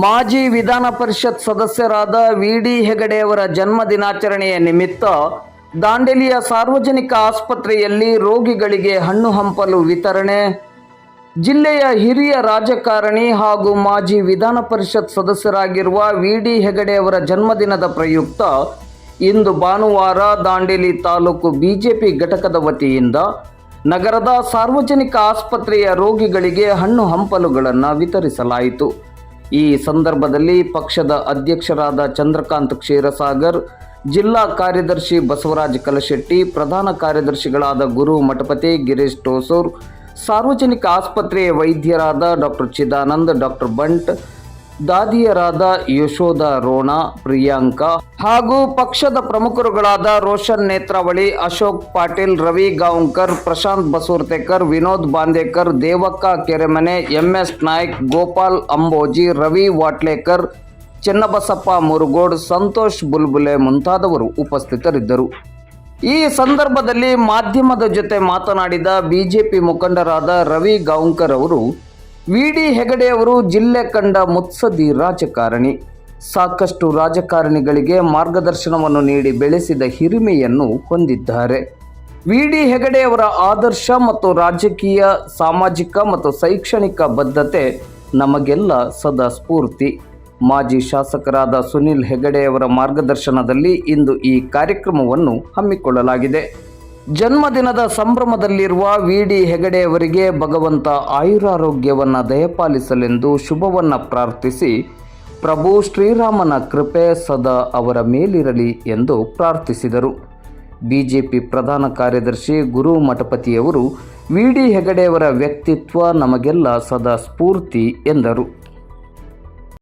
ಮಾಜಿ ವಿಧಾನ ಪರಿಷತ್ ಸದಸ್ಯರಾದ ವಿ ಡಿ ಹೆಗಡೆಯವರ ಜನ್ಮ ದಿನಾಚರಣೆಯ ನಿಮಿತ್ತ ದಾಂಡೇಲಿಯ ಸಾರ್ವಜನಿಕ ಆಸ್ಪತ್ರೆಯಲ್ಲಿ ರೋಗಿಗಳಿಗೆ ಹಣ್ಣು ಹಂಪಲು ವಿತರಣೆ. ಜಿಲ್ಲೆಯ ಹಿರಿಯ ರಾಜಕಾರಣಿ ಹಾಗೂ ಮಾಜಿ ವಿಧಾನ ಪರಿಷತ್ ಸದಸ್ಯರಾಗಿರುವ ವಿ ಡಿ ಹೆಗಡೆಯವರ ಜನ್ಮದಿನದ ಪ್ರಯುಕ್ತ ಇಂದು ಭಾನುವಾರ ದಾಂಡೇಲಿ ತಾಲೂಕು ಬಿಜೆಪಿ ಘಟಕದ ವತಿಯಿಂದ ನಗರದ ಸಾರ್ವಜನಿಕ ಆಸ್ಪತ್ರೆಯ ರೋಗಿಗಳಿಗೆ ಹಣ್ಣು ಹಂಪಲುಗಳನ್ನು ವಿತರಿಸಲಾಯಿತು. ಈ ಸಂದರ್ಭದಲ್ಲಿ ಪಕ್ಷದ ಅಧ್ಯಕ್ಷರಾದ ಚಂದ್ರಕಾಂತ್ ಕ್ಷೀರಸಾಗರ್, ಜಿಲ್ಲಾ ಕಾರ್ಯದರ್ಶಿ ಬಸವರಾಜ್ ಕಲಶೆಟ್ಟಿ, ಪ್ರಧಾನ ಕಾರ್ಯದರ್ಶಿಗಳಾದ ಗುರು ಮಠಪತಿ ಗಿರೀಶ್ ಟೋಸೂರ್ ಸಾರ್ವಜನಿಕ ಆಸ್ಪತ್ರೆಯ ವೈದ್ಯರಾದ ಡಾಕ್ಟರ್ ಚಿದಾನಂದ್, ಡಾಕ್ಟರ್ ಬಂಟ್ ದಾದಿಯರಾದ ಯಶೋದ ರೋಣ, ಪ್ರಿಯಾಂಕಾ ಹಾಗೂ ಪಕ್ಷದ ಪ್ರಮುಖರುಗಳಾದ ರೋಷನ್ ನೇತ್ರಾವಳಿ, ಅಶೋಕ್ ಪಾಟೀಲ್, ರವಿ ಗಾಂವ್ಕರ್, ಪ್ರಶಾಂತ್ ಬಸೂರ್ತೆಕರ್, ವಿನೋದ್ ಬಾಂದೇಕರ್, ದೇವಕ್ಕ ಕೆರೆಮನೆ, ಎಂಎಸ್ ನಾಯ್ಕ್, ಗೋಪಾಲ್ ಅಂಬೋಜಿ, ರವಿ ವಾಟ್ಲೇಕರ್, ಚೆನ್ನಬಸಪ್ಪ ಮುರುಗೋಡ್, ಸಂತೋಷ್ ಬುಲ್ಬುಲೆ ಮುಂತಾದವರು ಉಪಸ್ಥಿತರಿದ್ದರು. ಈ ಸಂದರ್ಭದಲ್ಲಿ ಮಾಧ್ಯಮದ ಜೊತೆ ಮಾತನಾಡಿದ ಬಿಜೆಪಿ ಮುಖಂಡರಾದ ರವಿ ಗಾಂವ್ಕರ್ ಅವರು ವಿ ಡಿ ಹೆಗಡೆಯವರು ಜಿಲ್ಲೆ ಕಂಡ ಮುತ್ಸದಿ ರಾಜಕಾರಣಿ. ಸಾಕಷ್ಟು ರಾಜಕಾರಣಿಗಳಿಗೆ ಮಾರ್ಗದರ್ಶನವನ್ನು ನೀಡಿ ಬೆಳೆಸಿದ ಹಿರಿಮೆಯನ್ನು ಹೊಂದಿದ್ದಾರೆ. ವಿ ಡಿ ಹೆಗಡೆಯವರ ಆದರ್ಶ ಮತ್ತು ರಾಜಕೀಯ, ಸಾಮಾಜಿಕ ಮತ್ತು ಶೈಕ್ಷಣಿಕ ಬದ್ಧತೆ ನಮಗೆಲ್ಲ ಸದಾ ಸ್ಫೂರ್ತಿ. ಮಾಜಿ ಶಾಸಕರಾದ ಸುನಿಲ್ ಹೆಗಡೆಯವರ ಮಾರ್ಗದರ್ಶನದಲ್ಲಿ ಇಂದು ಈ ಕಾರ್ಯಕ್ರಮವನ್ನು ಹಮ್ಮಿಕೊಳ್ಳಲಾಗಿದೆ. ಜನ್ಮದಿನದ ಸಂಭ್ರಮದಲ್ಲಿರುವ ವಿ ಡಿ ಹೆಗಡೆಯವರಿಗೆ ಭಗವಂತ ಆಯುರಾರೋಗ್ಯವನ್ನು ದಯಪಾಲಿಸಲೆಂದು ಶುಭವನ್ನು ಪ್ರಾರ್ಥಿಸಿ, ಪ್ರಭು, ಶ್ರೀರಾಮನ ಕೃಪೆ ಸದಾ ಅವರ ಮೇಲಿರಲಿ ಎಂದು ಪ್ರಾರ್ಥಿಸಿದರು. ಬಿಜೆಪಿ ಪ್ರಧಾನ ಕಾರ್ಯದರ್ಶಿ ಗುರು ಮಠಪತಿಯವರು ವಿ ಡಿ ಹೆಗಡೆಯವರ ವ್ಯಕ್ತಿತ್ವ ನಮಗೆಲ್ಲ ಸದಾ ಸ್ಫೂರ್ತಿ ಎಂದರು.